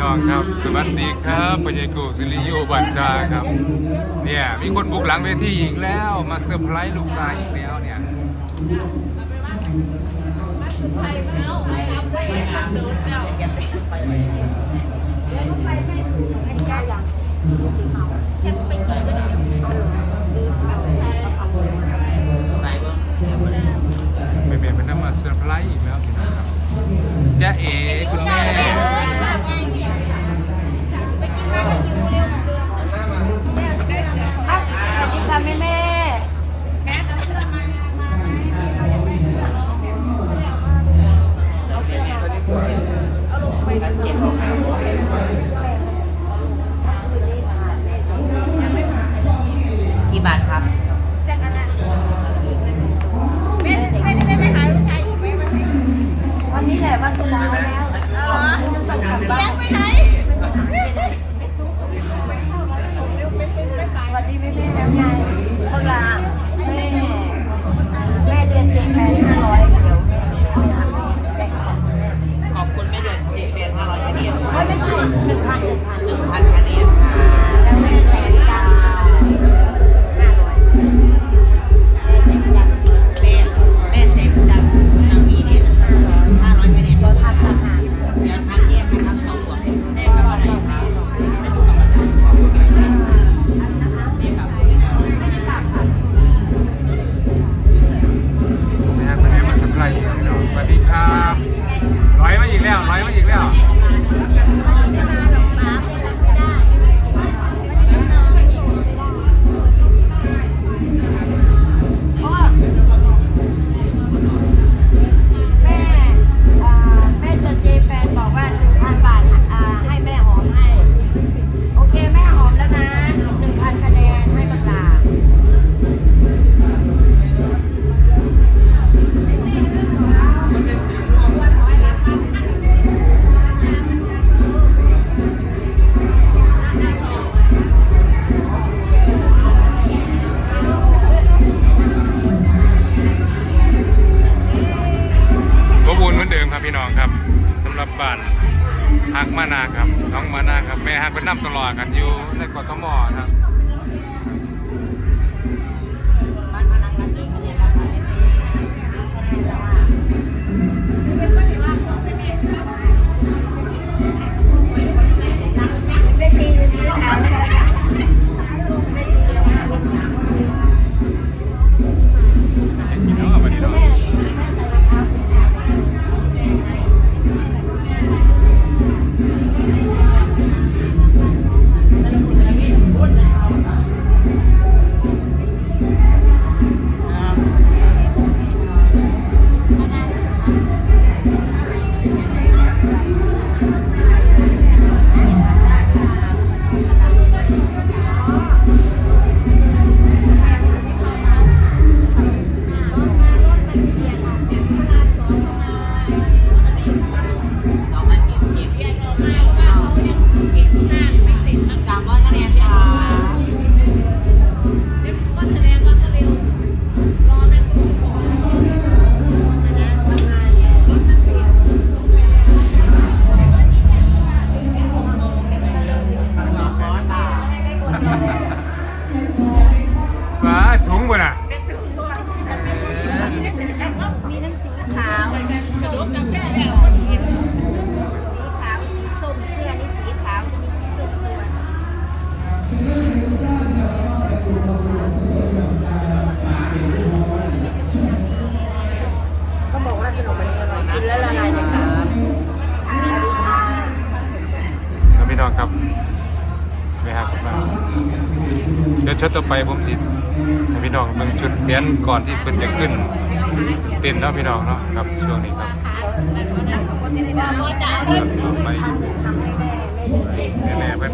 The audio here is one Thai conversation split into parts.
น้องครับ สวัสดีครับปัญญกูสิริโยบันดาครับ เนี่ย มีคนบุกหลังเวทีอีกแล้ว มาเซอร์ไพรส์ลูกชายอีกแล้วเนี่ยไม่ กี่บาทครับ น้องมานาครับแม่ฮักเป็นน้ำตลอดกันอยู่ในกทมครับ กินแล้วละลายในปากครับพี่น้องครับแม่ฮักกับมาเดี๋ยวชุดต่อไปผมสิให้พี่น้องเบิ่งชุดเตียนก่อนที่เพิ่นจะขึ้นเต้นเนาะพี่น้องเนาะครับช่วงนี้ครับชุดต่อไปแม่ๆเพิ่น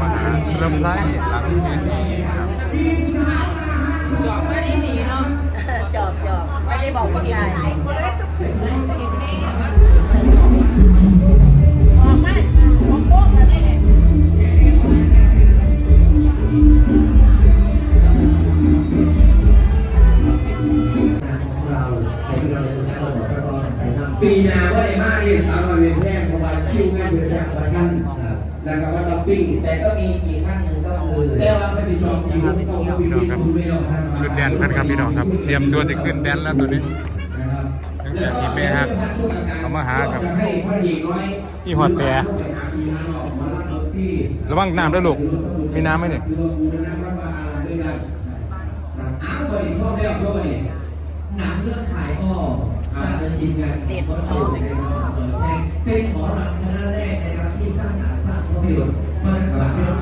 มาหาเซอร์ไพรส์หลังเวทีครับ จอบจอบไม่ได้บอกว่าใหญ่ปีนาว่าไอ้มาที่สามวมาเวียนแพงเพราะว่าคิวงานเดินทางประกันนะครับว่าดับปิ้งแต่ก็มีอีกขั้นหนึ่ง ก็คือแต่ว่าไม่สิจองคิวต้องมาวิ่งวิ่งซูไม่เอาทางชุดแดนเพื่อนครับพี่น้องครับ เตรียมตัวจะขึ้นแดนแล้วตัวนี้นะครับตั้งแต่ที่แม่ฮักเอามาหาครับพระเอกน้อยอีหอดแต่ไปหาบ้าออกมาลากระวังน้ำด้วยลูกมีน้ำไหมเนี่ยอว่าว่ามาอะได้วยกันครับอ้วไปพ่อแม่พ่อไปหนังเรื่องขายอ้อสร้างเป็นทีมงานเด็ดชอบในการสร้าเปิดเพลงเป็นหมอลำคณะแรกนะครับที่สร้างหนังสร้างภาพยนตร์มาตรฐานเป็นทางสาย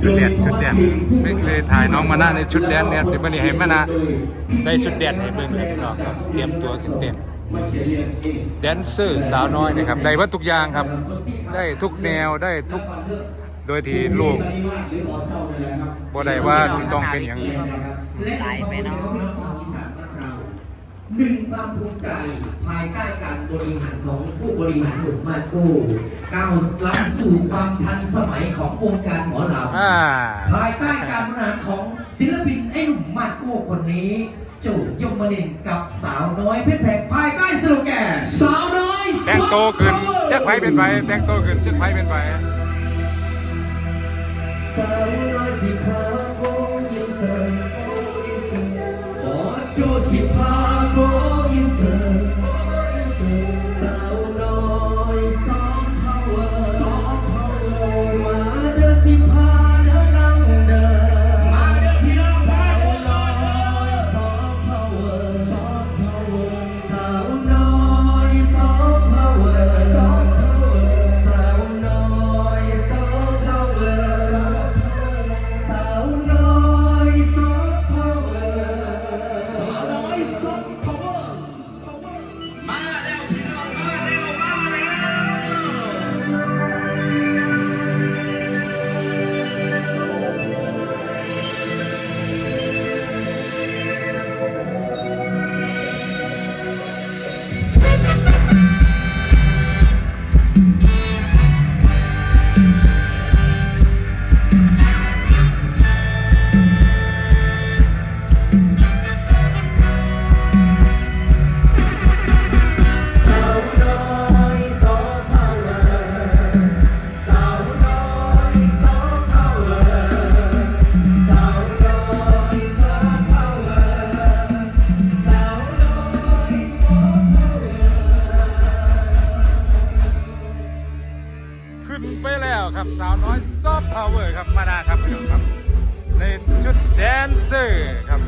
ชุดแดนชุดแดนไม่เคยถ่ายน้องมานะในชุดแดนเนี่ยเดี๋ยววันนี้ให้มานะใส่ชุดแดนให้เบิ่งครับพี่น้องครับเตรียมตัวขึ้นเต้นมเขียนเรียนเองแดนเซอร์สาวน้อยนะครับได้วัตทุกอย่างครับ ได้ทุกแนวได้ทุกโดยที่ลูกสันนิวาสหรืออ๋อเจ้านี่แหละครับบ่ได้ว่าสิต้องเป็นอย่างนี้และหลายไปเนาะ อีสานบ้านเราหนึ่งความภูมิใจภายใต้การบริหารของผู้บริหารหนุ่มมาดโก้ก้าวล้ำสู่ความทันสมัยของวงการหมอลำอ่าภายใต้การบริหารของศิลปินไอ้หนุ่มมาดโก้คนนี้โจยมนินทร์กับสาวน้อยเพชรแพงภายใต้สโลแกนสาวน้อยแต่งโตขึ้นจักไผเป็นไผแต่งโตขึ้นจักไผเป็นไผสาวน้อยสิพาโจสิพาโกยินเตอร์สาวน้อยสองพาวเวอร์สองพาวเวอร์มาเดอสิพาเดอลังเดอมาเดอพี่น้องสาวน้อยสองพาวเวอร์สองพาวเวอร์สาว เวอร์ครับมาดาครับพี่น้องครับในชุดแดนเซอร์ครับ